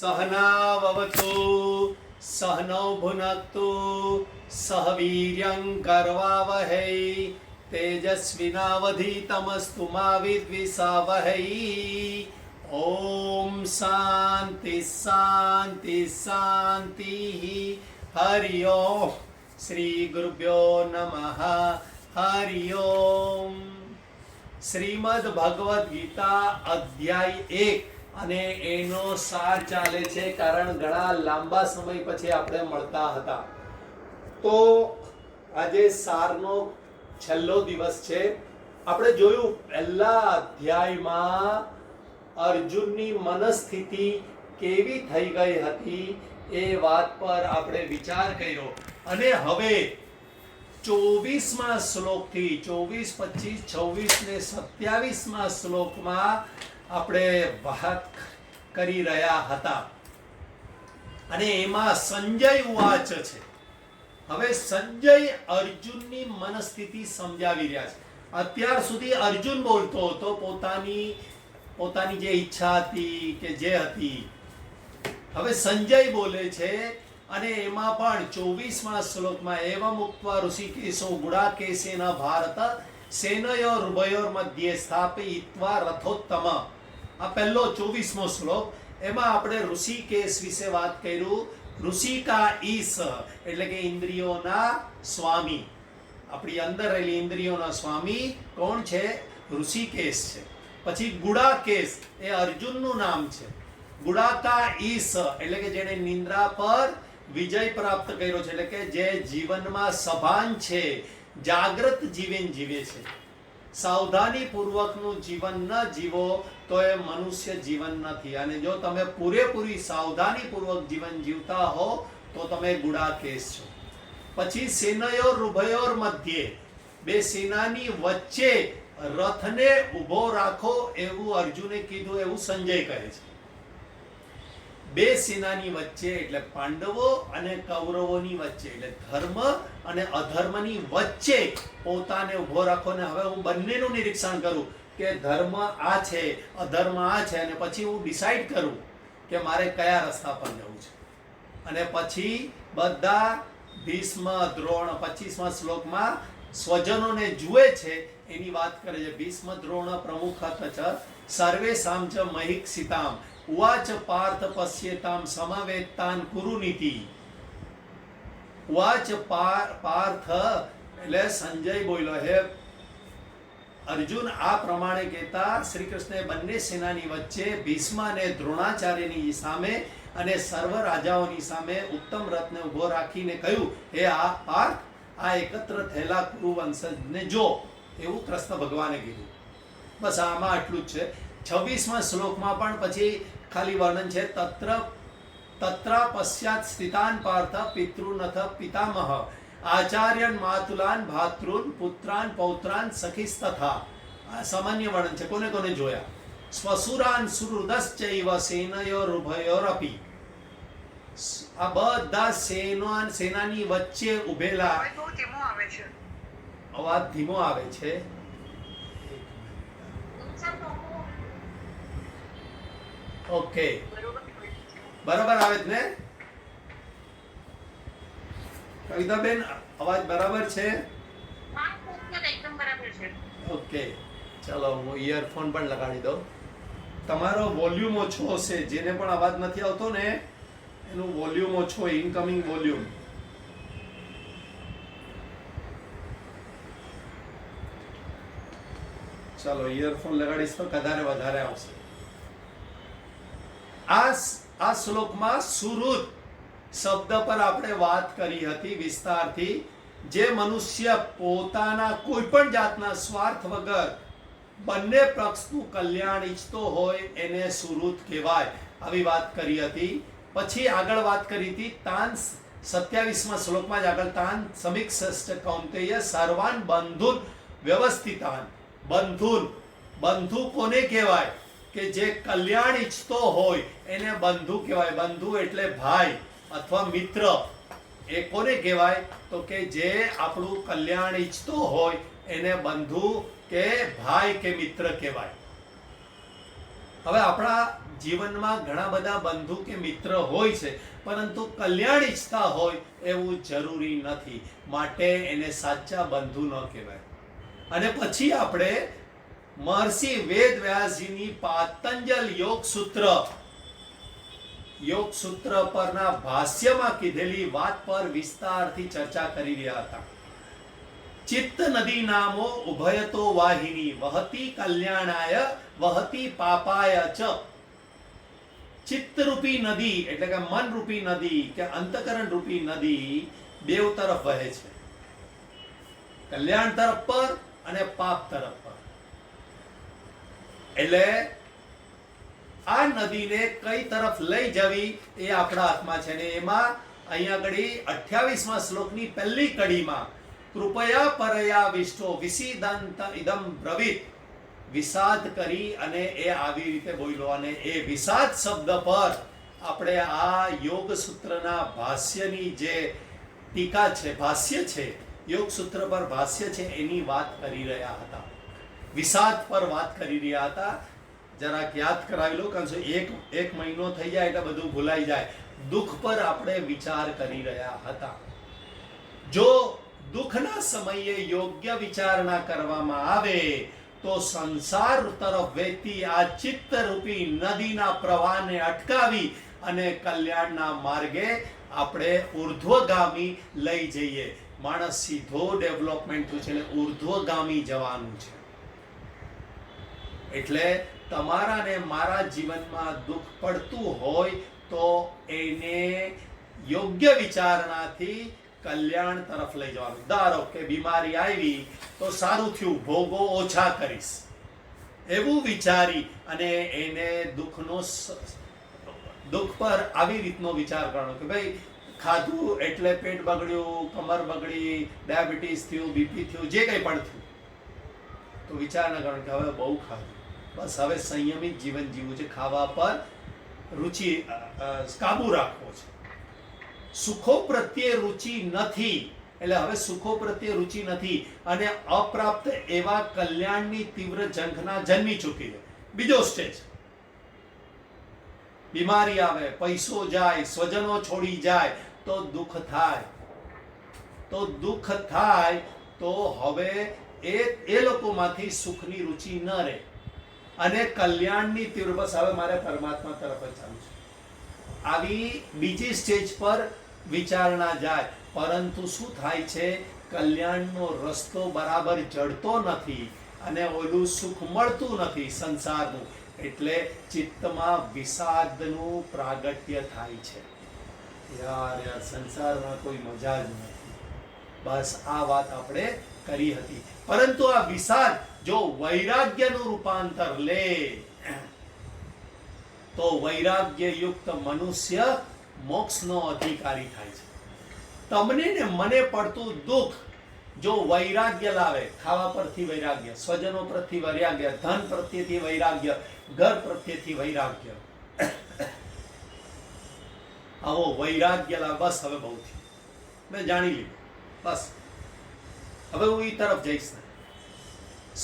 સહનાવવતુ સહનૌ ભુનક્તુ સહ વીર્યં કરવાવહે તેજસ્વિનાવધીતમસ્તુ મા વિદ્વિષાવહૈ ઓમ શાંતિ શાંતિ શાંતિ હરિ ઓમ શ્રી ગુરુભ્યો નમઃ હરિ ઓમ શ્રીમદ ભગવદ્ ગીતા અધ્યાય એક અને એનો સાર ચાલે છે કારણ ઘણા લાંબા સમય પછી આપણે મળતા હતા. તો આજે સારનો છેલ્લો દિવસ છે. આપણે જોયું પહેલા અધ્યાયમાં અર્જુનની મનસ્થિતિ કેવી થઈ ગઈ હતી એ વાત પર આપણે વિચાર કર્યો. અને હવે ચોવીસમાં શ્લોકથી ચોવીસ, પચીસ, છવ્વીસ ને સત્યાવીસમાં શ્લોકમાં આપણે વાત કરી રહ્યા હતા. અને એમાં સંજય ઉવાચ છે. હવે સંજય અર્જુનની મનસ્થિતિ સમજાવી રહ્યા છે. અત્યાર સુધી અર્જુન બોલતો હતો, પોતાની પોતાની જે ઈચ્છા હતી કે જે હતી. હવે સંજય બોલે છે અને એમાં પણ ચોવીસમાં શ્લોકમાં એવમ ઉક્ત્વા ઋષિકેશો ગુડાકેશેન ભારત સેનયોર ઉભયોર મધ્યે સ્થાપયિત્વા રથોત્તમ. આ પહેલો ચોવીસમો શ્લોક. એમાં આપણે ઋષિકેશ વિશે વાત કર્યું. ઋષિકા ઈસ એટલે કે ઇન્દ્રિયોના સ્વામી. આપણી અંદર રહેલી ઇન્દ્રિયોના સ્વામી કોણ છે? ઋષિકેશ છે. પછી ગુડાકેશ એ અર્જુનનું નામ છે. ગુડાકા ઈસ એટલે કે જેણે નિંદ્રા પર વિજય પ્રાપ્ત કર્યો છે. એટલે કે જે જીવનમાં સભાન છે, જાગ્રત જીવન જીવે છે. સાવધાની પૂર્વકનું જીવન ન જીવો તો એ મનુષ્ય જીવન નથી. અને જો તમે પૂરેપૂરી સાવધાની પૂર્વક જીવન જીવતા હો, તો તમે ગુડાકેશ છો. પછી સેનયોર રૂભયોર મધ્યે, બે સેનાની વચ્ચે રથને ઊભો રાખો એવું અર્જુને કીધું, એવું સંજય કહે છે. બે સેનાની વચ્ચે એટલે પાંડવો અને કૌરવોની વચ્ચે, એટલે ધર્મ અને અધર્મની વચ્ચે પોતાને ઊભો રાખો. ને હવે હું બંનેનું નિરીક્ષણ કરું કે ધર્મ આ છે, અધર્મ આ છે, અને પછી હું ડિસાઈડ કરું કે મારે કયા રસ્તા પર જવું છે. અને પછી બધા ભીષ્મ, દ્રોણ, પચીસમા શ્લોકમાં સ્વજનોને જુએ છે, એની વાત કરે છે. ભીષ્મ, દ્રોણ, પ્રમુખ સર્વે સામ ચ, મહિક સીતામ. ઉવાચ પાર્થ પશ્યેતામ સમાવેતાન કુરુનીતિ વાચ પાર્થ એટલે સંજય બોલ્યો હે અર્જુન આ પ્રમાણે કહેતા શ્રી કૃષ્ણે બંને સેનાની વચ્ચે ભીષ્મ અને દ્રોણાચાર્યની સામે અને સર્વ રાજાઓની સામે ઉત્તમ રથને ઊભો રાખીને કહ્યું હે આ પાર્થ આ એકત્ર થયેલા કુરુવંશજને જો એવું કૃષ્ણ ભગવાને કીધું. બસ આમાં આટલું જ છે. છવ્વીસમાં શ્લોકમાં પણ પછી ખાલી વર્ણન છે તત્ર તત્ર પશ્ચાત સ્થિતાન પાર્થ પિતૃનથ પિતામહ. આચાર્યન માતુલાન ભાતૃન પુત્રાન પૌત્રાન સખીસ્તથા. આ સામાન્ય વર્ણન છે કોને કોને જોયા? સ્વસુરાન સુહૃદશ્ચૈવ સેનયોરુભયોરપી. આ બધા સેના સેનાની વચ્ચે ઉભેલા ધીમો આવે છે. અવાજ ધીમો આવે છે. ઓકે. બરાબર આવે છે ને? કવિતાબેન અવાજ બરાબર છે? ઓકે. ચલો હું ઇયરફોન પણ લગાડી દઉં. તમારો વોલ્યુમ ઓછો હશે જેને પણ અવાજ નથી આવતો ને એનું વોલ્યુમ ઓછો ઇનકમિંગ વોલ્યુમ ચાલો ઇયરફોન લગાડીશ તો વધારે વધારે આવશે. આ આ શ્લોકમાં સુરુત શબ્દ પર આપણે વાત કરી હતી વિસ્તારથી, જે મનુષ્ય પોતાના કોઈ પણ જાતના સ્વાર્થ વગર બંને પક્ષનું કલ્યાણ ઈચ્છતો હોય એને સુરુત કહેવાય. આવી વાત કરી હતી. પછી આગળ વાત કરી હતી તાન સત્યાવીસમાં શ્લોકમાં જ આગળ તાન સમીક્ષ કૌંતેય સર્વાન બંધુન વ્યવસ્થિતાન. બંધુન, બંધુ કોને કહેવાય? કે જે કલ્યાણ ઈચ્છતો હોય, એને બંધુ કહેવાય. બંધુ એટલે ભાઈ અથવા મિત્ર. એ કોને કહેવાય? તો કે જે આપણું કલ્યાણ ઈચ્છતો હોય, એને બંધુ કે ભાઈ કે મિત્ર કહેવાય. હવે આપણા જીવનમાં ઘણા બધા બંધુ કે મિત્ર હોય છે, પરંતુ કલ્યાણ ઈચ્છતા હોય એવું જરૂરી નથી. માટે એને સાચા બંધુ ન કહેવાય. અને પછી આપણે મહર્ષિ વેદ વ્યાસજીની પાતંજલ યોગ સૂત્ર યોગ સૂત્ર પરના ભાષ્યમાં કીધેલી વાત પર વિસ્તારથી ચર્ચા કરી રહ્યા હતા. ચિત્ત નદી નામો ઉભયતો વાહિની, વહતી કલ્યાણાય, વહતી પાપાય ચ. ચિત્તરૂપી નદી એટલે કે મન રૂપી નદી કે અંતકરણ રૂપી નદી બેવ તરફ વહે છે. કલ્યાણ તરફ પર અને પાપ તરફ પર. એટલે આ નદીને કઈ તરફ લઈ જવી એ આપણા હાથમાં છે ને એમાં અહીંયા આગળ અઠ્યાવીસમાં શ્લોકની પહેલી કડીમાં, કૃપયા પરયા વિષ્ટો વિસિદંત ઇદમ બ્રવિત, વિષાદ કરી અને એ આવી રીતે બોલ્યો અને એ વિષાદ શબ્દ પર આપણે આ યોગ સૂત્રના ભાષ્યની જે ટીકા છે, ભાષ્ય છે યોગ સૂત્ર પર ભાષ્ય છે એની વાત કરી રહ્યા હતા. વિષાદ પર વાત કરી રહ્યા હતા. જરાક યાદ કરાવી લો, કારણ એક એક મહિનો થઈ જાય એટલે બધું ભૂલાઈ જાય. દુઃખ પર આપણે વિચાર કરી રહ્યા હતા. જો દુઃખના સમયે યોગ્ય વિચારણા કરવામાં આવે, તો સંસાર તરફ વહેતી આ ચિત્તરૂપી નદીના પ્રવાહને અટકાવી અને કલ્યાણના માર્ગે આપણે ઉર્ધ્વગામી લઈ જઈએ. માણસ સીધો ડેવલપમેન્ટ છે, એટલે ઉર્ધ્વગામી જવાનું છે. એટલે તમારા ને મારા જીવનમાં દુઃખ પડતું હોય તો એને યોગ્ય વિચારણાથી કલ્યાણ તરફ લઈ જવાનું. ધારો કે બીમારી આવી, તો સારું થયું, ભોગો ઓછા કરીશ. એવું વિચારી અને એને દુઃખનો દુઃખ પર આવી રીતનો વિચાર કરવાનો કે ભાઈ, ખાધું એટલે પેટ બગડ્યું, કમર બગડી, ડાયાબિટીસ થયું, બીપી થયું, જે કંઈ પણ થયું. તો વિચાર ન કરવાનો કે હવે બહુ ખાધું. બસ હવે સંયમિત જીવન જીવવું છે. ખાવા પર રુચિ કાબુ રાખવો છે. સુખો પ્રત્યે રુચિ નથી. એટલે હવે સુખો પ્રત્યે રુચિ નથી. અને અપ્રાપ્ત એવા કલ્યાણની તીવ્ર ઝંખના જન્મી ચૂકી છે. બીજો સ્ટેજ. બીમારી આવે, પૈસો જાય, સ્વજનો છોડી જાય, તો દુઃખ થાય. તો દુઃખ થાય, તો હવે એ એ લોકોમાંથી સુખની રુચિ ન રહે. અને કલ્યાણની તીવ્ર બસ હવે મારે પરમાત્મા તરફ જ ચાલુ છે. આવી બીજી સ્ટેજ પર વિચારણા જાય, પરંતુ શું થાય છે? કલ્યાણનો રસ્તો બરાબર જડતો નથી અને ઓલું સુખ મળતું નથી સંસારનું, એટલે ચિત્તમાં વિષાદનું પ્રાગટ્ય થાય છે. યાર યાર, સંસારમાં કોઈ મજા જ નથી. બસ આ વાત આપણે કરી હતી. પરંતુ આ વિષાદ જો વૈરાગ્યનું રૂપાંતર લે, તો વૈરાગ્ય યુક્ત મનુષ્ય મોક્ષનો અધિકારી થાય છે. તમને ને મને પડતું દુઃખ જો વૈરાગ્ય લાવે, ખાવા પરથી વૈરાગ્ય, સ્વજનો પ્રત્યે વૈરાગ્ય, ધન પ્રત્યેથી વૈરાગ્ય, ઘર પ્રત્યેથી વૈરાગ્ય. આવો વૈરાગ્ય લાવે, બસ હવે બહુ થયું. મેં જાણી લીધું. બસ. હવે હું એ તરફ જઈશ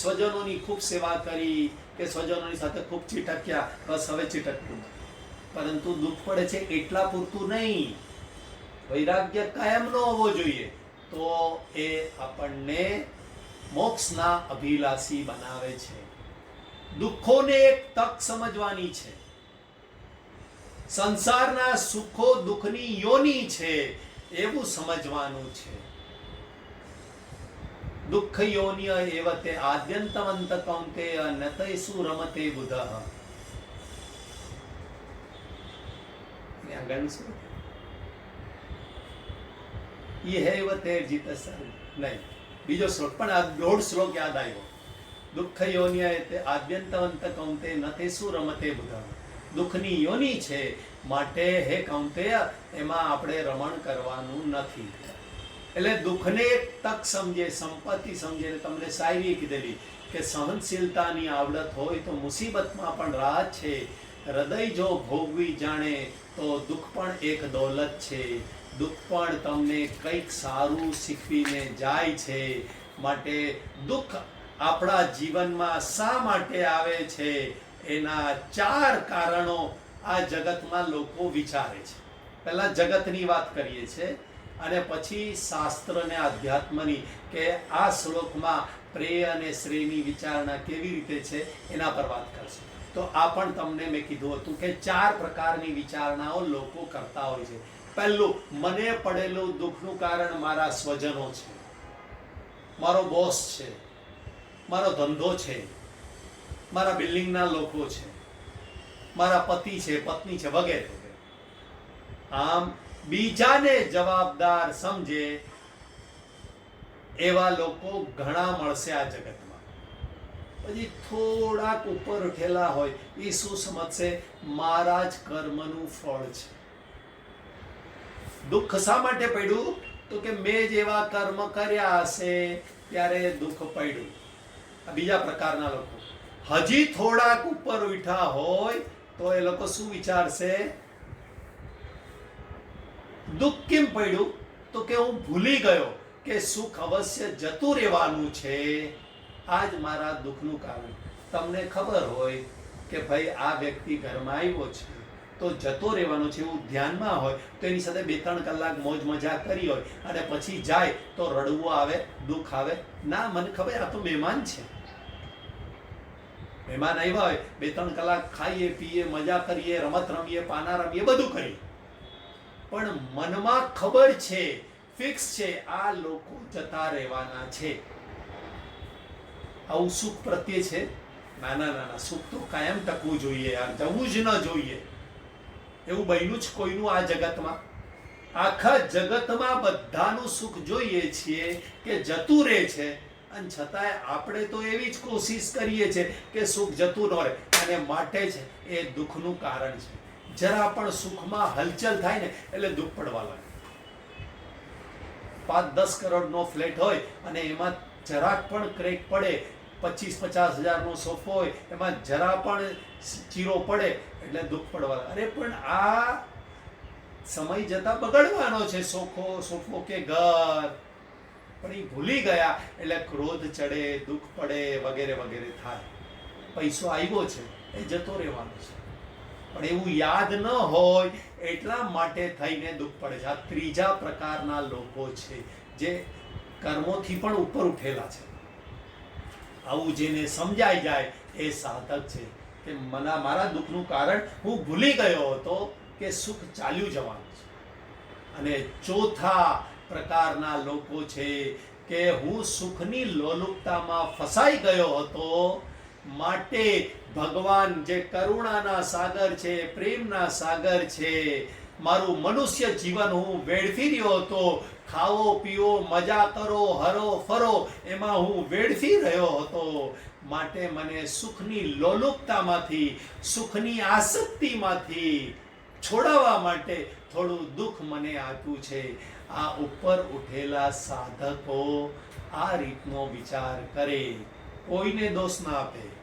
સ્વજનોની ખૂબ સેવા કરી કે સ્વજનોની સાથે ખૂબ ચીટક્યા બસ હવે ચીટકવું પરંતુ દુઃખ પડે છે એટલા પૂરતું નહીં. વૈરાગ્ય કાયમ ન હોવો જોઈએ તો એ આપણને મોક્ષના અભિલાષી બનાવે છે. દુઃખોને એક તક સમજવાની છે. સંસારના સુખો દુઃખની યોની છે એવું સમજવાનું છે. દુઃખ યોનિય એવ તે આદ્યંતવંત કૌંતેય નતૈસુ રમતે બુધ બીજો શ્લોક, પણ આ દોઢ શ્લોક યાદ આવ્યો. દુઃખ યોનિય તે આદ્યંતવંત કૌંતે શું રમતે બુધ. દુઃખની યોની છે, માટે હે કૌંતે એમાં આપણે રમણ કરવાનું નથી. એટલે દુઃખને એક તક સમજે, સંપત્તિ સમજે તમને સાહેબીએ કીધેલી કે સહનશીલતાની આવડત હોય તો મુસીબતમાં પણ રાહત છે. હૃદય જો ભોગવી જાણે તો દુઃખ પણ એક દોલત છે. દુઃખ પણ તમને કંઈક સારું શીખવીને જાય છે. માટે દુઃખ આપણા જીવનમાં શા માટે આવે છે? એના ચાર કારણો આ જગતમાં લોકો વિચારે છે. પહેલા જગતની વાત કરીએ છીએ. અને પછી શાસ્ત્ર અને આધ્યાત્મની કે આ શ્લોકમાં પ્રેય અને શ્રેયની વિચારણા કેવી રીતે છે એના પર વાત કરશે. તો આ પણ તમને મેં કીધું હતું કે ચાર પ્રકારની વિચારણાઓ લોકો કરતા હોય છે. પહેલું, મને પડેલું દુઃખનું કારણ મારા સ્વજનો છે. મારો બોસ છે. મારો ધંધો છે. મારા બિલ્ડિંગના લોકો છે. મારા પતિ છે, પત્ની છે, વગેરે. આમ બીજાને જવાબદાર સમજે એવા લોકો ઘણા મળશે આ જગતમાં. પછી થોડાક ઉપર ઉઠેલા હોય એ શું સમજશે? મારા જ કર્મનું ફળ છે. દુઃખ શા માટે પડ્યું? તો કે મેં જેવા કર્મ કર્યા હશે, ત્યારે દુઃખ પડ્યું. બીજા પ્રકારના લોકો. હજી થોડાક ઉપર ઉઠા હોય, તો એ લોકો શું વિચારશે? દુઃખ કેમ પડ્યું? તો કે હું ભૂલી ગયો કે સુખ અવશ્ય જતું રહેવાનું છે. આ જ મારા દુઃખનું કારણ. તમને ખબર હોય કે ભાઈ આ વ્યક્તિ ઘરમાં આવ્યો છે, તો જતો રહેવાનો છે એવું ધ્યાનમાં હોય, તો એની સાથે બે ત્રણ કલાક મોજ મજા કરી હોય, અને પછી જાય, તો રડવું આવે, દુઃખ આવે. ના, મને ખબર, આ તો મહેમાન છે. મહેમાન આવ્યા હોય, બે ત્રણ કલાક ખાઈએ, પીએ, મજા કરીએ, રમત રમીએ, પાના રમીએ, બધું કરીએ. પણ મનમાં ખબર છે ફિક્સ છે, આ લોકો જતા રહેવાના છે. આવું સુખ પ્રત્યે છે? નાના નાના સુખ તો કાયમ ટકવું જોઈએ યાર, જવું જ ન જોઈએ. એવું બન્યું જ કોઈનું આ જગતમાં? આખા જગતમાં બધાનું સુખ જોઈએ છીએ કે જતું રહે છે. અને છતાંય આપણે તો એવી જ કોશિશ કરીએ છીએ કે સુખ જતું ન રહે. અને માટે છે એ દુઃખનું કારણ છે. જરા પણ સુખમાં હલચલ થાય ને એટલે દુઃખ પડવા લાગે. પાંચ દસ કરોડનો ફ્લેટ હોય અને એમાં જરાક પણ ક્રેક પડે, પચીસ પચાસ હજારનો સોફો હોય, એમાં જરા પણ ચીરો પડે એટલે દુઃખ પડવા લાગે. અરે પણ આ સમય જતા બગડવાનો છે સોખો, સોફો કે ઘર. પણ એ ભૂલી ગયા એટલે ક્રોધ ચડે, દુઃખ પડે વગેરે વગેરે થાય. પૈસો આવ્યો છે, એ જતો રહેવાનો છે. પણ એવું યાદ ન હોય એટલા માટે થઈને દુઃખ પડે છે. આ ત્રીજા પ્રકારના લોકો છે જે કર્મોથી પણ ઉપર ઉઠેલા છે. આવું જેને સમજાઈ જાય એ સાધક છે કે મના મારા દુઃખનું કારણ હું ભૂલી ગયો હતો કે સુખ ચાલ્યું જવાનું છે. અને ચોથા પ્રકારના લોકો છે કે હું સુખની લોલુપતામાં ફસાઈ ગયો હતો માટે ભગવાન જે કરુણાના સાગર છે, પ્રેમના સાગર છે, મારું મનુષ્ય જીવન હું વેડફી રહ્યો હતો. ખાવો પીવો મજા કરો, હરો, ફરો, એમાં હું વેડફી રહ્યો હતો. માટે મને સુખની લોલુપતામાંથી, સુખની આસક્તિમાંથી છોડાવવા માટે થોડું દુઃખ મને આપ્યું છે. આ ઉપર ઉઠેલા સાધકો આ રીતનો વિચાર કરે. કોઈને દોષ ના આપે.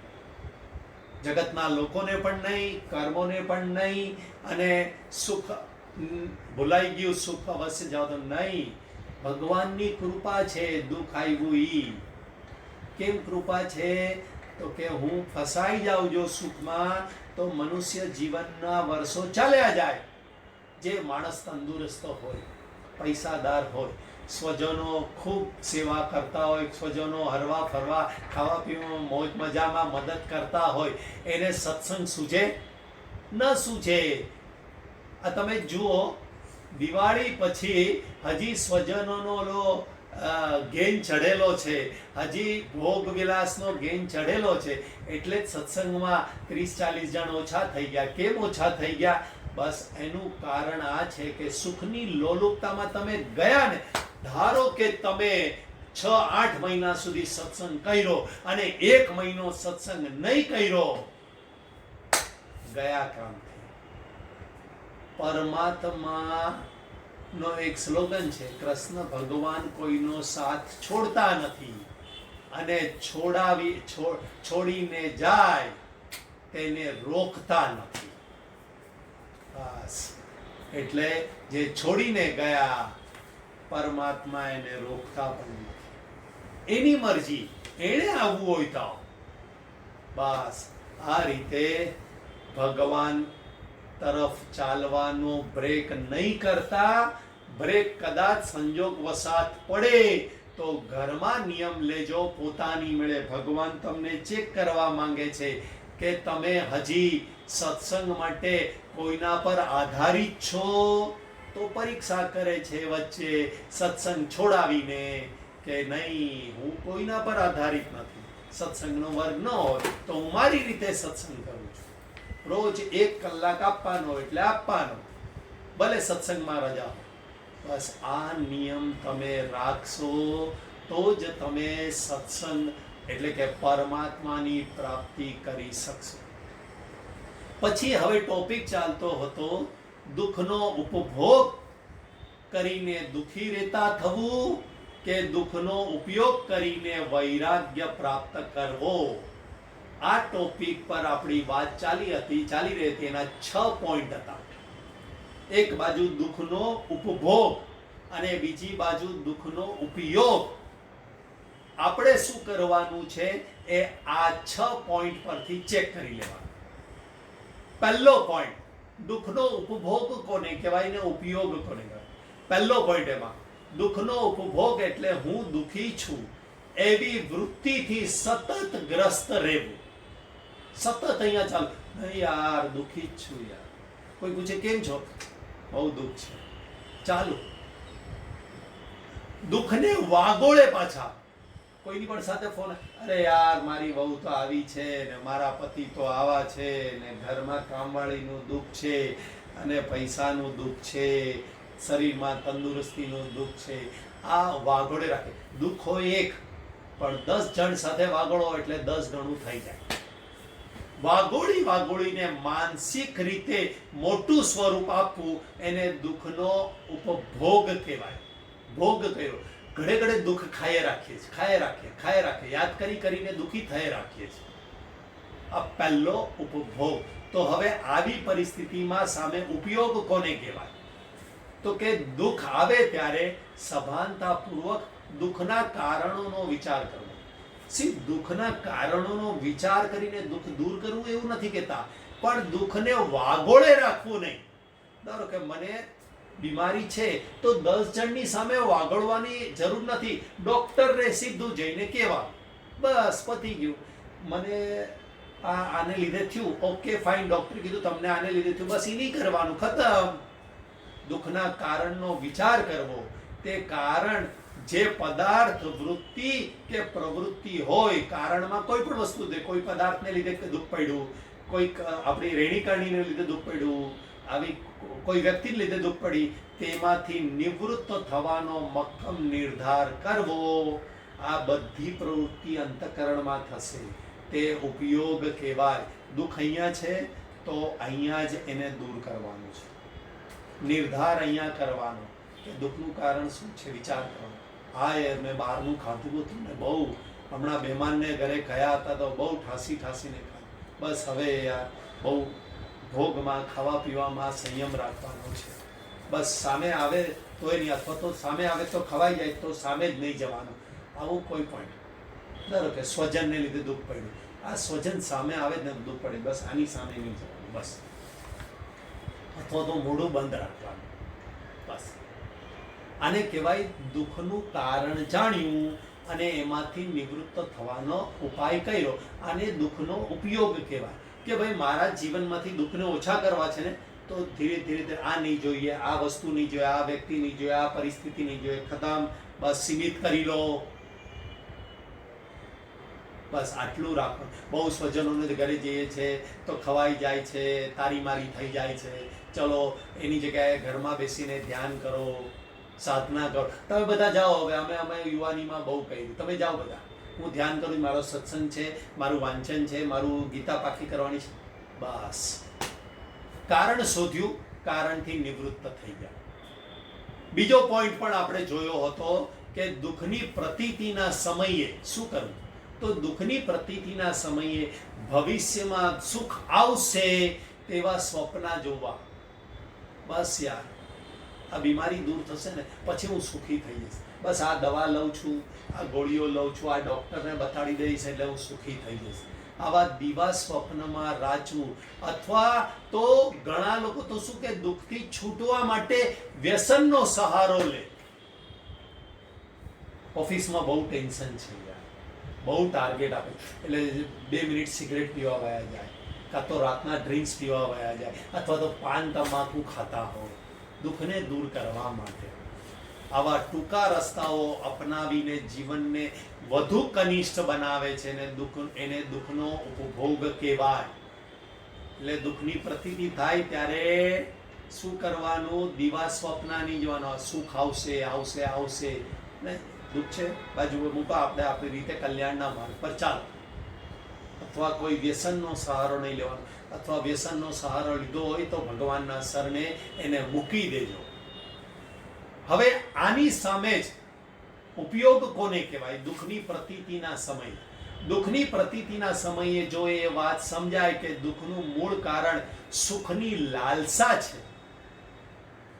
જગતના લોકોને પણ નહીં, કર્મોને પણ નહીં, અને સુખ ભૂલાઈ ગયું, સુખ અવશ્ય તો નહીં. ભગવાનની કૃપા છે, દુઃખ આવ્યું ઈ. કેમ કૃપા છે? તો કે હું ફસાઈ જાઉં જો સુખમાં, તો મનુષ્ય જીવનના વર્ષો ચાલ્યા જાય. જે માણસ તંદુરસ્ત હોય, પૈસાદાર હોય સ્વજનો ખૂબ સેવા કરતા હોય, સ્વજનો હરવા ફરવા, ખાવા પીવામાં મોજ મજામાં મદદ કરતા હોય, એને સત્સંગ સૂજે? ન સૂજે. આ તમે જુઓ, દિવાળી પછી હજી સ્વજનોનો ગેન ચઢેલો છે. હજી ભોગ વિલાસનો ગેન ચઢેલો છે. એટલે જ સત્સંગમાં ત્રીસ ચાલીસ જણ ઓછા થઈ ગયા. કેમ ઓછા થઈ ગયા? બસ એનું કારણ આ છે કે સુખની લોલુપતામાં તમે ગયા ને ધારો કે તમે છ, આઠ મહિના સુધી સત્સંગ કર્યો અને એક મહિનો સત્સંગ નહીં કર્યો, ગયા કામ પરમાત્મા નો એક સ્લોગન છે, કૃષ્ણ ભગવાન કોઈનો સાથ છોડતા નથી અને છોડાવી છોડીને જાય, તેને રોકતા નથી. બસ. એટલે જે છોડીને ગયા, પરમાત્મા એને રોકતા પણ એની મરજી એણે આવવું હોય તો. બસ, આ રીતે ભગવાન તરફ ચાલવાનો બ્રેક નહીં કરતા, બ્રેક કદાચ સંજોગ વસાત પડે, તો ઘરમાં નિયમ લેજો, પોતાની મેળે ભગવાન તમને ચેક કરવા માંગે છે. કે તમે હજી સત્સંગ માટે કોઈના પર આધારિત છો? તો પરીક્ષા કરે છે વચ્ચે સત્સંગ છોડાવીને કે નહીં, હું કોઈના પર આધારિત નથી. સત્સંગનો વર્ગ ન હોય તો હું મારી રીતે સત્સંગ કરું છું. રોજ એક કલાક આપવાનો એટલે આપવાનો. ભલે સત્સંગમાં રજા હોય. બસ આ નિયમ તમે રાખશો તો જ તમે સત્સંગ એટલે કે પરમાત્માની પ્રાપ્તિ કરી શકશો. પછી હવે ટોપિક ચાલતો હતો, દુઃખનો ઉપભોગ કરીને દુઃખી રહેતા થવું કે દુઃખનો ઉપયોગ કરીને વૈરાગ્ય પ્રાપ્ત કરવો? આ ટોપિક પર આપણી વાત ચાલી હતી, ચાલી રહી હતી, એના છ પોઈન્ટ હતા. એક બાજુ દુઃખનો ઉપભોગ અને બીજી બાજુ દુઃખનો ઉપયોગ. આપણે શું કરવાનું છે એ આ છ પોઈન્ટ પરથી ચેક કરી લેવાનું. પહેલો પોઈન્ટ દુઃખનો ઉપભોગ કોને કહેવાય ને ઉપયોગ કોને કહેવાય? પહેલો પોઈન્ટ એમાં, દુઃખનો ઉપભોગ એટલે હું દુઃખી છું, એવી વૃત્તિથી સતત ગ્રસ્ત રહેવું. સતત અહીંયા ચાલ, નહીં યાર, દુઃખી જ છું યાર. કોઈ પૂછે, કેમ છો? બહુ દુઃખ છે. ચાલુ. દુઃખને વાગોળે પાછા કોઈની પણ સાથે ફોન અરે યાર, મારી વહુ તો આવી છે ને મારા પતિ તો આવા છે ને ઘરમાં કામવાળીનું દુઃખ છે અને પૈસાનું દુઃખ છે, શરીરમાં તંદુરસ્તીનું દુઃખ છે. આ વાગોળે રાખે. દુઃખ હોય એક, પણ દસ જણ સાથે વાગોળો એટલે દસ ગણું થઈ જાય. વાગોળી વાગોળીને માનસિક રીતે મોટું સ્વરૂપ આપવું એને દુઃખનો ઉપભોગ કહેવાય. ભોગ કર્યો ઘડે ઘડે દુઃખ ખાયે રાખીએ છીએ ખાયે રાખીએ ખાયે રાખીએ, યાદ કરી કરીને દુઃખી થયે રાખીએ છીએ. આ પહેલો ઉપભોગ. તો હવે આવી પરિસ્થિતિમાં સામે ઉપયોગ કોને કહેવાય? તો કે દુઃખ આવે ત્યારે સભાનતાપૂર્વક દુઃખના કારણોનો વિચાર કરવો. સી, દુઃખના કારણોનો વિચાર કરીને દુઃખ દૂર કરવું એવું નથી કહેતા. પણ દુઃખને વાગોળે રાખવું નહીં. ધારો કે મને બીમારી છે, તો દસ જણની સામે વાગોળવાની જરૂર નથી. ડોક્ટરને સીધું જઈને કહેવા બસ પતી ગયું. મને આ આને લીધે થયું. ઓકે, ફાઇન, ડોક્ટરે કીધું, તમને આને લીધે થયું. બસ એ નહીં કરવાનું. ખતમ. દુઃખના કારણનો વિચાર કરવો. તે કારણ જે પદાર્થ, વૃત્તિ કે પ્રવૃત્તિ હોય, કારણમાં કોઈ પણ વસ્તુ કોઈ પદાર્થને લીધે દુઃખ પડ્યું, કોઈક આપણી રેણીકરણીને લીધે દુઃખ પડ્યું આવી કોઈ વ્યક્તિને લીધે દુઃખ પડી, તેમાંથી નિવૃત્ત થવાનો મક્કમ નિર્ધાર કરવો, આ બધી પ્રવૃત્તિ અંતકરણમાં થશે. તે ઉપયોગ કહેવાય. દુઃખ અહીંયા છે, તો અહીંયા જ એને દૂર કરવાનું છે. નિર્ધાર અહીંયા કરવાનો. કે દુઃખનું કારણ શું છે, વિચાર કરવાનો હા યાર મેં બહારનું ખાધું હતું ને બહુ. હમણાં મહેમાનને ઘરે ગયા હતા તો બહુ ઠાસી ઠાસીને ખાધું. બસ હવે યાર, બહુ ભોગમાં ખાવા પીવામાં સંયમ રાખવાનો છે. બસ સામે આવે તોય નહીં, અથવા તો સામે આવે તો ખવાઈ જાય, તો સામે જ નહીં જવાનું. આવું કોઈ પોઈન્ટ ધારો કે સ્વજનને લીધે દુઃખ પડ્યું. આ સ્વજન સામે આવે ને દુઃખ પડે. બસ આની સામે નહીં જવાનું. બસ. અથવા તો મોઢું બંધ રાખવાનું. બસ. આને કહેવાય દુઃખનું કારણ જાણ્યું અને એમાંથી નિવૃત્ત થવાનો ઉપાય કર્યો. આને દુઃખનો ઉપયોગ કહેવાય. કે ભાઈ મારા જીવનમાંથી દુઃખને ઓછા કરવા છે ને, તો ધીરે ધીરે ધીરે આ નહીં જોઈએ, આ વસ્તુ નહીં જોઈએ, આ વ્યક્તિ નહીં જોઈએ, આ પરિસ્થિતિ નહીં જોઈએ. ખતમ બસ સીમિત કરી લો. બસ આટલું રાખો. બહુ સ્વજનોને ઘરે જઈએ છે, તો ખવાઈ જાય છે તારી મારી થઈ જાય છે. ચલો, એની જગ્યાએ ઘરમાં બેસીને ધ્યાન કરો, સાધના કરો. તમે બધા જાઓ, હવે અમે અમે યુવાનીમાં બહુ કહ્યું. તમે જાઓ બધા. હું ધ્યાન કરું, મારો સત્સંગ છે, મારું વાંચન છે, મારું ગીતા પાકી કરવાની બસ. કારણ શોધ્યું, કારણથી નિવૃત્ત થઈ ગયા. બીજો પોઈન્ટ પણ આપણે જોયો હતો કે દુઃખની પ્રતીતિના સમયે શું કરવું? તો દુઃખની પ્રતીતિના સમયે ભવિષ્યમાં સુખ આવશે તેવા સ્વપ્ન જોવા. બસ યાર. આ બીમારી દૂર થશે ને, પછી હું સુખી થઈ જઈશ. બસ આ દવા લઉં છું, આ ગોળીઓ લઉં છું, આ ડૉક્ટરને બતાડી દઈશ એટલે હું સુખી થઈ જઈશ. આવા દીવા સ્વપ્નમાં રાચવું અથવા તો ઘણા લોકો તો શું કે દુઃખથી છૂટવા માટે વ્યસનનો સહારો લે. ઓફિસમાં બહુ ટેન્શન છે બહુ ટાર્ગેટ આપે. એટલે બે મિનિટ સિગરેટ પીવા વયા જાય, કાં તો રાતના ડ્રિંક્સ પીવા વયા જાય, અથવા તો પાન તમાકુ ખાતા હોય. દુઃખને દૂર કરવા માટે. આવા ટૂંકા રસ્તાઓ અપનાવીને જીવનને વધુ કનિષ્ઠ બનાવે છે ને દુઃખ, એને દુઃખનો ઉપભોગ કહેવાય. એટલે દુઃખની પ્રતિતિ થાય ત્યારે શું કરવાનું? દીવા સ્વપ્નાની જોવાનો સુખ આવશે આવશે આવશે. ને દુઃખ છે? બાજુ મૂકો, આપણે આપણી રીતે કલ્યાણના માર્ગ પર ચાલો. અથવા કોઈ વ્યસનનો સહારો નહીં લેવાનો. અથવા વ્યસનનો સહારો લીધો હોય તો ભગવાનના સરને એને મૂકી દેજો. હવે આની સામે જ ઉપયોગ કોને કહેવાય? દુઃખની પ્રતીતિના સમય. દુઃખની પ્રતીતિના સમયે જો એ વાત સમજાય કે દુઃખનું મૂળ કારણ સુખની લાલસા છે,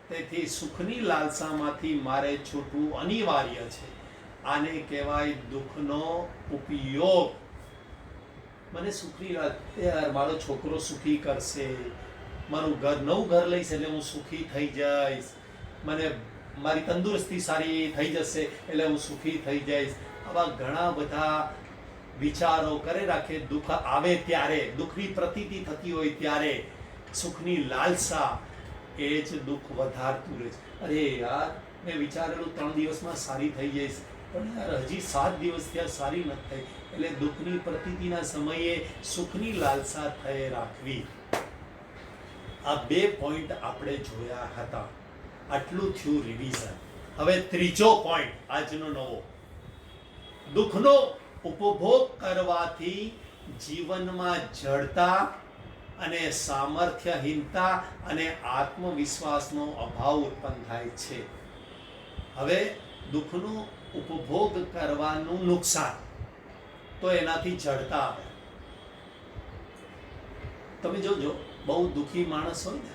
તેથી સુખની લાલસામાંથી મારે છૂટવું અનિવાર્ય છે. આને કહેવાય દુઃખનો ઉપયોગ. મને સુખી લાલ યાર મારો છોકરો સુખી કરશે. મારું ઘર, નવું ઘર લઈશ એટલે હું સુખી થઈ જઈશ. મને મારી તંદુરસ્તી સારી થઈ જશે, એટલે હું સુખી થઈ જઈશ. આવા ઘણા બધા વિચારો કરે રાખે, દુઃખ આવે ત્યારે, દુઃખની પ્રતીતિ થતી હોય ત્યારે, સુખની લાલસા, એ જ દુઃખ વધારતું રહે છે. અરે યાર, મેં વિચારેલું ત્રણ દિવસમાં સારી થઈ જઈશ, પણ યાર, હજી સાત દિવસ ત્યાં સારી નથી થઈ. એટલે દુઃખની પ્રતીતિના સમયે સુખની લાલસા થઈ રાખવી. આ બે પોઈન્ટ આપણે જોયા હતા. આટલું થયું રિવિઝન હવે ત્રીજો પોઈન્ટ આજનો નવો. દુઃખનો ઉપભોગ કરવાથી જીવનમાં જડતા અને સામર્થ્યહીનતા અને આત્મવિશ્વાસનો અભાવ ઉત્પન્ન થાય છે. હવે દુઃખનો ઉપભોગ કરવાનું નુકસાન, તો એનાથી જડતા આવે. તમે જોજો, બહુ દુઃખી માણસ હોય ને,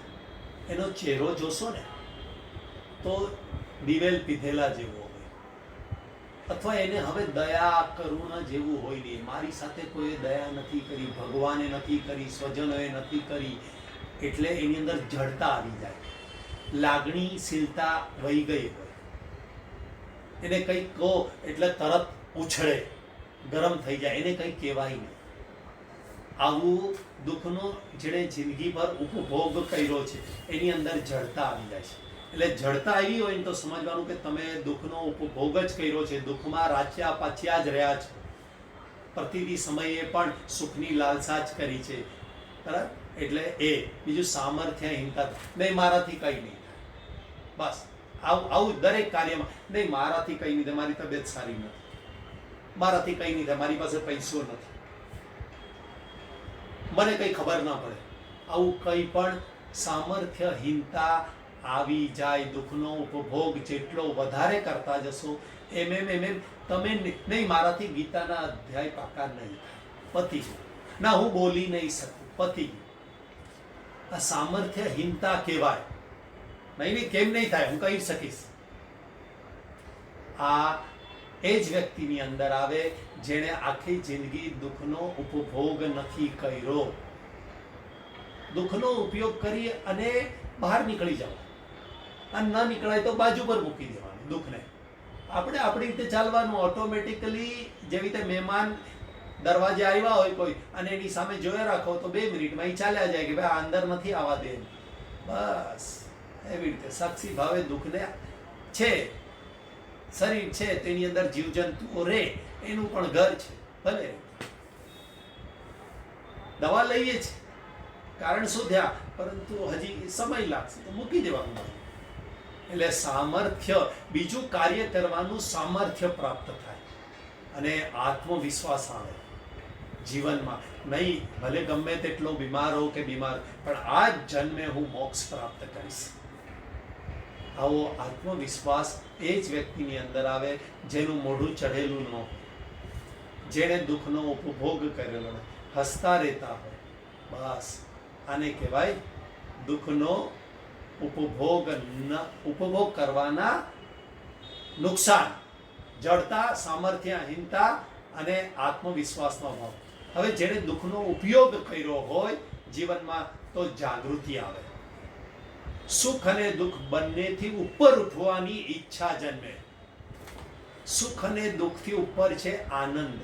એનો ચહેરો જોશો ને તો દિવેલ પીધેલા જેવો હોય. અથવા એને હવે દયા કરુણ જેવું હોય નહીં. મારી સાથે કોઈ દયા નથી કરી, ભગવાને નથી કરી, સ્વજનોએ નથી કરી. એટલે એની અંદર જડતા આવી જાય. લાગણીશીલતા વહી ગઈ હોય. એને કંઈક કહો એટલે તરત ઉછળે, ગરમ થઈ જાય. એને કંઈ કહેવાય નહીં. આવું દુઃખનો જેણે જિંદગીભર ઉપભોગ કર્યો છે, એની અંદર જડતા આવી જાય છે. એટલે જડતા આવી હોય ને તો સમજવાનું કે તમે દુઃખનો ઉપભોગ જ કર્યો છે. દુઃખમાં રાચ્યા પાછ્યા જ રહ્યા છો. પ્રતિદી સમયે પણ સુખની લાલસા જ કરી છે. એટલે એ બીજું સામર્થ્યહીનતા નહીં, મારાથી કંઈ નહીં બસ. આવું આવું દરેક કાર્યમાં. નહીં, મારાથી કંઈ નહીં થાય. મારી તબિયત સારી નથી. મારાથી કંઈ નહીં થાય. મારી પાસે પૈસો નથી. મને કંઈ ખબર ના પડે. આવું કંઈ પણ સામર્થ્યહીનતા આવી જાય, દુઃખનો ઉપભોગ જેટલો વધારે કરતા જશો, એમ એમ એમ એમ, તમે નહીં, મારાથી ગીતાના અધ્યાય પાકા નહીં થાય. પતી. ના, હું બોલી નહીં શકું. પતી. આ સામર્થ્યહીનતા કહેવાય. નહીં નહીં, કેમ નહીં થાય? હું કહી શકીશ. આ એ જ વ્યક્તિની અંદર આવે જેણે આખી જિંદગી દુઃખનો ઉપભોગ નથી કર્યો. દુઃખનો ઉપયોગ કરી અને બહાર નીકળી જાવ અને ન નીકળાય તો બાજુ પર મૂકી દેવાનું, દુઃખને. આપણે આપણી રીતે ચાલવાનું ઓટોમેટિકલી જેવી રીતે મહેમાન દરવાજે આવ્યા હોય કોઈ, અને એની સામે જોયા રાખો તો બે મિનિટમાં એ ચાલ્યા જાય કે ભાઈ અંદર નથી આવવા દે. બસ, એવી રીતે સાક્ષી ભાવે દુઃખને છે, શરીર છે, તેની અંદર જીવજંતુઓ રહે એનું પણ ઘર છે, ભલે. દવા લઈએ છીએ કારણ શું થયા? પરંતુ હજી સમય લાગશે તો મૂકી દેવાનું. એટલે સામર્થ્ય, બીજું કાર્ય કરવાનું સામર્થ્ય પ્રાપ્ત થાય. અને આત્મવિશ્વાસ આવે જીવનમાં. નહીં, ભલે ગમે તેટલો બીમાર હો કે બીમાર, પણ આ જ જન્મે હું મોક્ષ પ્રાપ્ત કરીશ. આવો આત્મવિશ્વાસ એ જ વ્યક્તિની અંદર આવે, જેનું મોઢું ચઢેલું ન જેણે દુઃખનો ઉપભોગ કરેલો હસતા રહેતા હોય. બસ. આને કહેવાય દુઃખનો ઉપભોગ ન ઉપભોગ કરવાના નુકસાન. જડતા સામર્થ્યહીનતા અને આત્મવિશ્વાસનો અભાવ. હવે જેણે દુઃખનો ઉપયોગ કર્યો હોય જીવનમાં તો જાગૃતિ આવે. સુખ અને દુઃખ બંનેથી ઉપર ઉઠવાની ઈચ્છા જન્મે. સુખ અને દુઃખથી ઉપર છે આનંદ.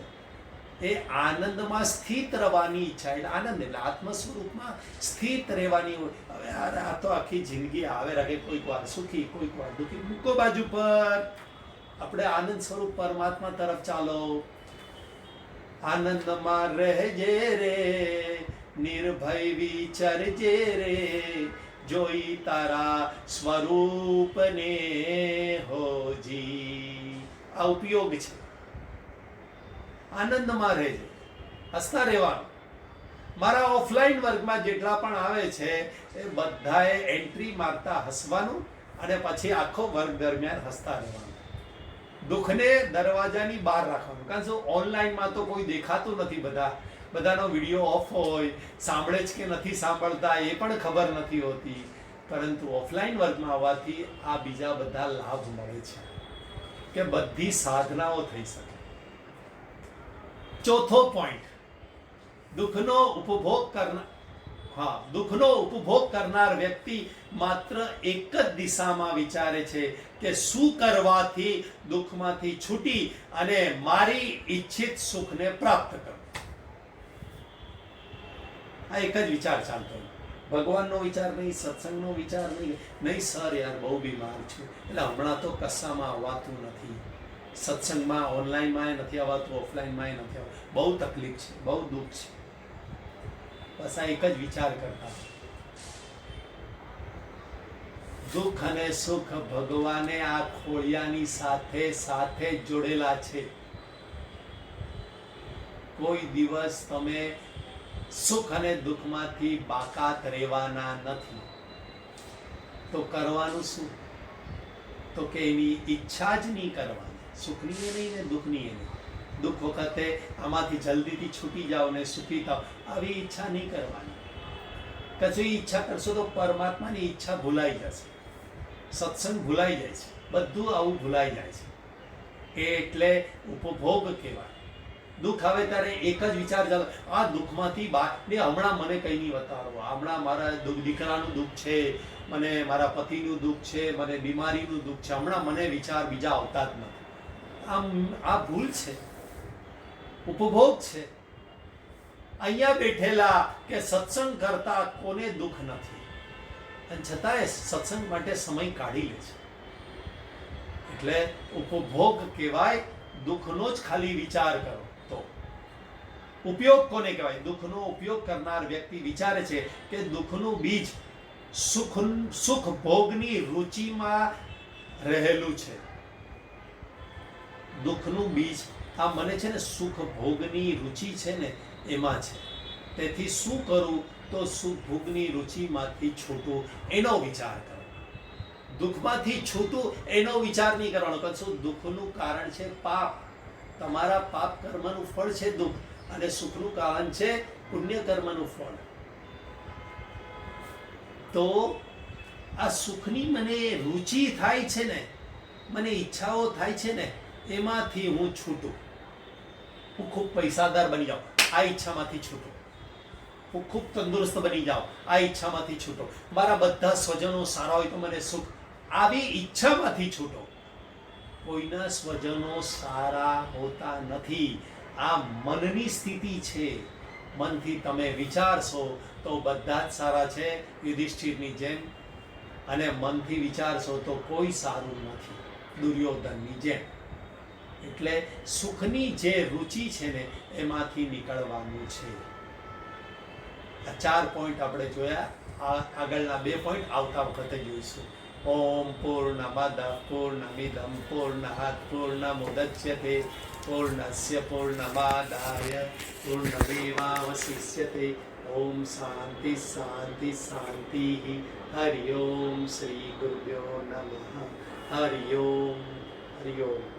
એ આનંદમાં સ્થિત રહેવાની ઈચ્છા એટલે આનંદ એટલે આત્મ સ્વરૂપમાં સ્થિત રહેવાની હોય. હવે આ તો આખી જિંદગી આવે રાખે, કોઈક વાર સુખી, કોઈક વાર દુઃખી. મૂકો બાજુ પર. આપણે આનંદ સ્વરૂપ પરમાત્મા તરફ ચાલો. આનંદમાં રહેજે રે, નિર્ભય વિચરજે રે. જોઈ તારા સ્વરૂપને હોજી આ ઉપયોગ છે. આનંદમાં રહેજે હસતા રહેવાનું. મારા ઓફલાઈન વર્ગમાં જેટલા પણ આવે છે, એ બધાએ એન્ટ્રી મારતા હસવાનું અને પછી આખો વર્ગ દરમિયાન હસતા રહેવાનું. દુઃખને દરવાજાની બહાર રાખવાનું. કારણ કે ઓનલાઈનમાં તો કોઈ દેખાતું નથી બધા. બધાનો વીડિયો ઓફ હોય, સાંભળે જ કે નથી સાંભળતા, એ પણ ખબર નથી હોતી. પરંતુ ઓફલાઈન વર્ગમાં આવવાથી આ બીજા બધા લાભ મળે છે. કે બધી સાધનાઓ થઈ શકે. ચોથો પોઈન્ટ દુઃખનો ઉપભોગ કરનાર હા, દુઃખનો ઉપભોગ કરનાર વ્યક્તિ માત્ર એક જ દિશામાં વિચારે છે કે શું કરવાથી દુઃખમાંથી છૂટી અને મારી ઈચ્છિત સુખને પ્રાપ્ત કરું. આ એક જ વિચાર ચાલતો ભગવાનનો વિચાર નહીં, સત્સંગનો વિચાર નહીં. નહીં, સર યાર, બહુ બીમાર છે. એટલે હમણાં તો કશામાં આવવાતું નથી. સત્સંગમાં ઓનલાઈનમાં નથી આવતું ઓફલાઈનમાં નથી આવતું. બહુ તકલીફ છે, બહુ દુઃખ છે. બસ આ એક જ વિચાર કરતા દુઃખ અને સુખ ભગવાને આ ખોળિયાની સાથે સાથે જોડેલા છે. કોઈ દિવસ તમે સુખ અને દુઃખમાંથી બાકાત રહેવાના નથી. તો કરવાનું શું? તો કે એની ઈચ્છા જ નહીં કરવાની. સુખની નહીં ને દુઃખની નહીં. દુઃખ વખતે આમાંથી જલ્દીથી છૂટી જાઓ ને સુખી થાઓ. આવી ઈચ્છા નહીં કરવાની. કશું ઈચ્છા કરશો તો પરમાત્માની ઈચ્છા ભૂલાઈ જશે. સત્સંગ ભૂલાઈ જાય છે. બધું આવું ભૂલાઈ જાય છે. એટલે ઉપભોગ કહેવાય. દુઃખ આવે ત્યારે એક જ વિચાર ચાલે. આ દુઃખમાંથી બહાર ને હમણાં મને કંઈ નહીં બતાવો. હમણાં મારા દુઃખ, દીકરાનું દુઃખ છે, મને મારા પતિનું દુઃખ છે, મને બીમારીનું દુઃખ છે. હમણાં મને વિચાર બીજા આવતા જ નથી. આમ, આ ભૂલ છે. ઉપભોગ છે. અહીંયા બેઠેલા કે સત્સંગ કરતા કોને દુઃખ નથી? અને છતાંય સત્સંગ માટે સમય કાઢી લે છે. એટલે ઉપભોગ કહેવાય દુઃખનો જ ખાલી વિચાર કરો તો. ઉપયોગ કોને કહેવાય? દુઃખનો ઉપયોગ કરનાર વ્યક્તિ વિચારે છે કે દુઃખનું બીજ સુખ સુખ ભોગની રુચિમાં રહેલું છે. દુઃખનું બીજ. આ મને છે ને સુખ ભોગની રુચિ છે ને એમાં છે. તેથી શું કરું તો સુખ ભોગની રુચિમાંથી છૂટું એનો વિચાર કરો. દુઃખમાંથી છૂટું એનો વિચાર નહીં કરવાનો. કશું દુઃખનું કારણ છે પાપ. તમારા પાપ કર્મનું ફળ છે દુઃખ અને સુખનું કારણ છે પુણ્ય કર્મનું ફળ. તો આ સુખની મને રુચિ થાય છે ને, મને ઈચ્છાઓ થાય છે ને એમાંથી હું છૂટું. હું ખૂબ પૈસાદાર બની જાઉં. આ ઈચ્છામાંથી છૂટું. હું ખૂબ તંદુરસ્ત બની જાઉં. આ ઈચ્છામાંથી છૂટો. મારા બધા સ્વજનો સારા હોય તો મને સુખ. આવી ઈચ્છામાંથી છૂટો. કોઈના સ્વજનો સારા હોતા નથી. આ મનની સ્થિતિ છે. મનથી તમે વિચારશો તો બધા જ સારા છે, યુધિષ્ઠિરની જેમ. અને મનથી વિચારશો તો કોઈ સારું નથી. દુર્યોધનની જેમ. એટલે સુખની જે રુચિ છે ને, એમાંથી નીકળવાનું છે. આ ચાર પોઈન્ટ આપણે જોયા. આગળના બે પોઈન્ટ આવતા વખતે જોઈશું. ઓમ પૂર્ણમદ પૂર્ણમિદમ પૂર્ણાત પૂર્ણમુદચ્યતે પૂર્ણસ્ય પૂર્ણમાદાય પૂર્ણમેવાવશિષ્યતે ઓમ શાંતિ શાંતિ શાંતિ. હરિ ઓમ શ્રી ગુરુભ્યો નમઃ. હરિ ઓમ હરિ ઓમ.